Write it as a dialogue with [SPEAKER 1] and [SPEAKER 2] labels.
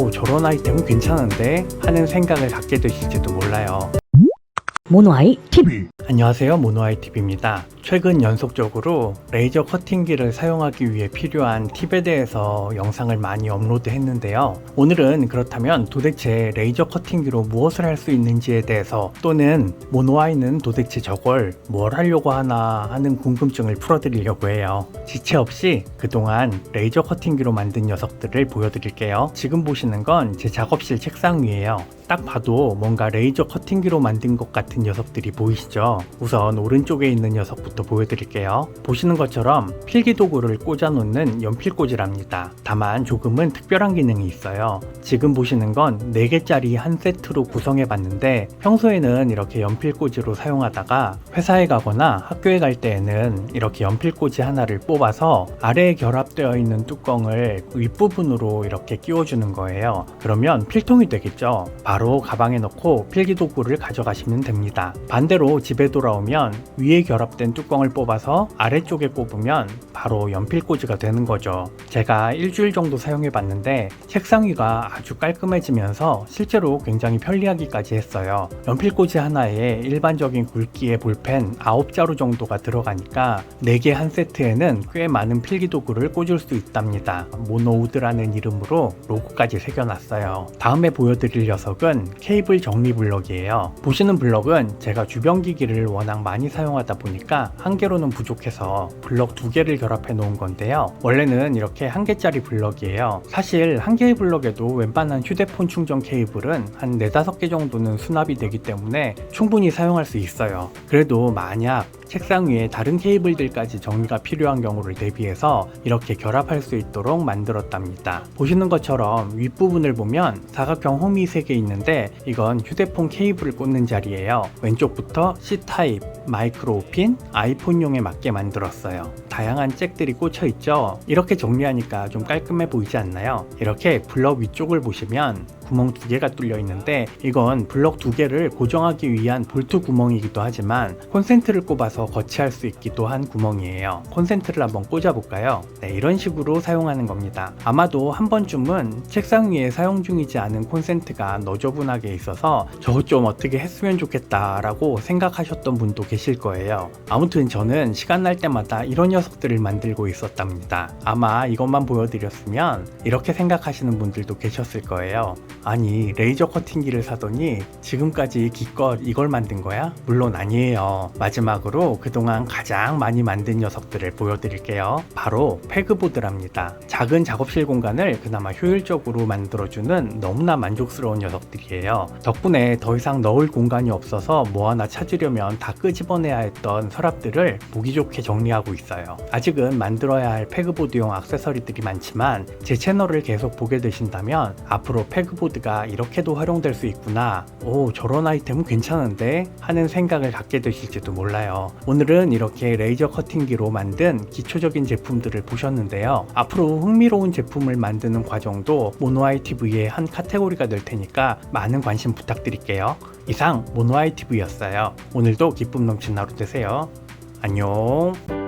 [SPEAKER 1] 오 저런 아이템은 괜찮은데 하는 생각을 갖게 되실지도 몰라요.
[SPEAKER 2] 모노아이 TV
[SPEAKER 1] 안녕하세요 모노아이TV입니다. 최근 연속적으로 레이저 커팅기를 사용하기 위해 필요한 팁에 대해서 영상을 많이 업로드 했는데요. 오늘은 그렇다면 도대체 레이저 커팅기로 무엇을 할 수 있는지에 대해서 또는 모노아이는 도대체 저걸 뭘 하려고 하나 하는 궁금증을 풀어드리려고 해요. 지체 없이 그동안 레이저 커팅기로 만든 녀석들을 보여드릴게요. 지금 보시는 건 제 작업실 책상 위에요. 딱 봐도 뭔가 레이저 커팅기로 만든 것 같은 녀석들이 보이시죠? 우선 오른쪽에 있는 녀석부터 보여드릴게요. 보시는 것처럼 필기 도구를 꽂아 놓는 연필꽂이랍니다. 다만 조금은 특별한 기능이 있어요. 지금 보시는 건 4개짜리 한 세트로 구성해 봤는데 평소에는 이렇게 연필꽂이로 사용하다가 회사에 가거나 학교에 갈 때에는 이렇게 연필꽂이 하나를 뽑아서 아래에 결합되어 있는 뚜껑을 윗부분으로 이렇게 끼워주는 거예요. 그러면 필통이 되겠죠. 바로 가방에 넣고 필기도구를 가져가시면 됩니다. 반대로 집에 돌아오면 위에 결합된 뚜껑을 뽑아서 아래쪽에 꼽으면 바로 연필꽂이가 되는 거죠. 제가 일주일 정도 사용해 봤는데 책상 위가 아주 깔끔해지면서 실제로 굉장히 편리하기까지 했어요. 연필꽂이 하나에 일반적인 굵기의 볼펜 9자루 정도가 들어가니까 4개 한 세트에는 꽤 많은 필기도구를 꽂을 수 있답니다. 모노우드라는 이름으로 로고까지 새겨놨어요. 다음에 보여드릴 녀석은 케이블 정리 블럭이에요. 보시는 블럭은 제가 주변 기기를 워낙 많이 사용하다 보니까 한 개로는 부족해서 블럭 두 개를 결합해 놓은 건데요. 원래는 이렇게 한 개짜리 블럭이에요. 사실 한 개의 블럭에도 웬만한 휴대폰 충전 케이블은 한 4, 5개 정도는 수납이 되기 때문에 충분히 사용할 수 있어요. 그래도 만약 책상 위에 다른 케이블들까지 정리가 필요한 경우를 대비해서 이렇게 결합할 수 있도록 만들었답니다. 보시는 것처럼 윗부분을 보면 사각형 홈이 3개 있는데 이건 휴대폰 케이블을 꽂는 자리예요. 왼쪽부터 C타입, 마이크로 핀, 아이폰용에 맞게 만들었어요. 다양한 잭들이 꽂혀 있죠. 이렇게 정리하니까 좀 깔끔해 보이지 않나요? 이렇게 블럭 위쪽을 보시면 구멍 두 개가 뚫려 있는데 이건 블럭 두 개를 고정하기 위한 볼트 구멍이기도 하지만 콘센트를 꼽아서 거치할 수 있기도 한 구멍이에요. 콘센트를 한번 꽂아 볼까요? 네, 이런 식으로 사용하는 겁니다. 아마도 한 번쯤은 책상 위에 사용 중이지 않은 콘센트가 너저분하게 있어서 저것 좀 어떻게 했으면 좋겠다라고 생각하셨던 분도 계실 거예요. 아무튼 저는 시간 날 때마다 이런 녀석들을 만들고 있었답니다. 아마 이것만 보여드렸으면 이렇게 생각하시는 분들도 계셨을 거예요. 아니 레이저 커팅기를 사더니 지금까지 기껏 이걸 만든 거야? 물론 아니에요. 마지막으로 그동안 가장 많이 만든 녀석들을 보여드릴게요. 바로 패그보드랍니다. 작은 작업실 공간을 그나마 효율적으로 만들어주는 너무나 만족스러운 녀석들이에요. 덕분에 더 이상 넣을 공간이 없어서 뭐 하나 찾으려면 다 끄집어내야 했던 서랍들을 보기 좋게 정리하고 있어요. 아직은 만들어야 할 패그보드용 액세서리들이 많지만 제 채널을 계속 보게 되신다면 앞으로 패그 보드가 이렇게도 활용될 수 있구나. 오, 저런 아이템은 괜찮은데? 하는 생각을 갖게 되실지도 몰라요. 오늘은 이렇게 레이저 커팅기로 만든 기초적인 제품들을 보셨는데요. 앞으로 흥미로운 제품을 만드는 과정도 모노아이 TV의 한 카테고리가 될 테니까 많은 관심 부탁드릴게요. 이상 모노아이 TV였어요. 오늘도 기쁨 넘치는 하루 되세요. 안녕.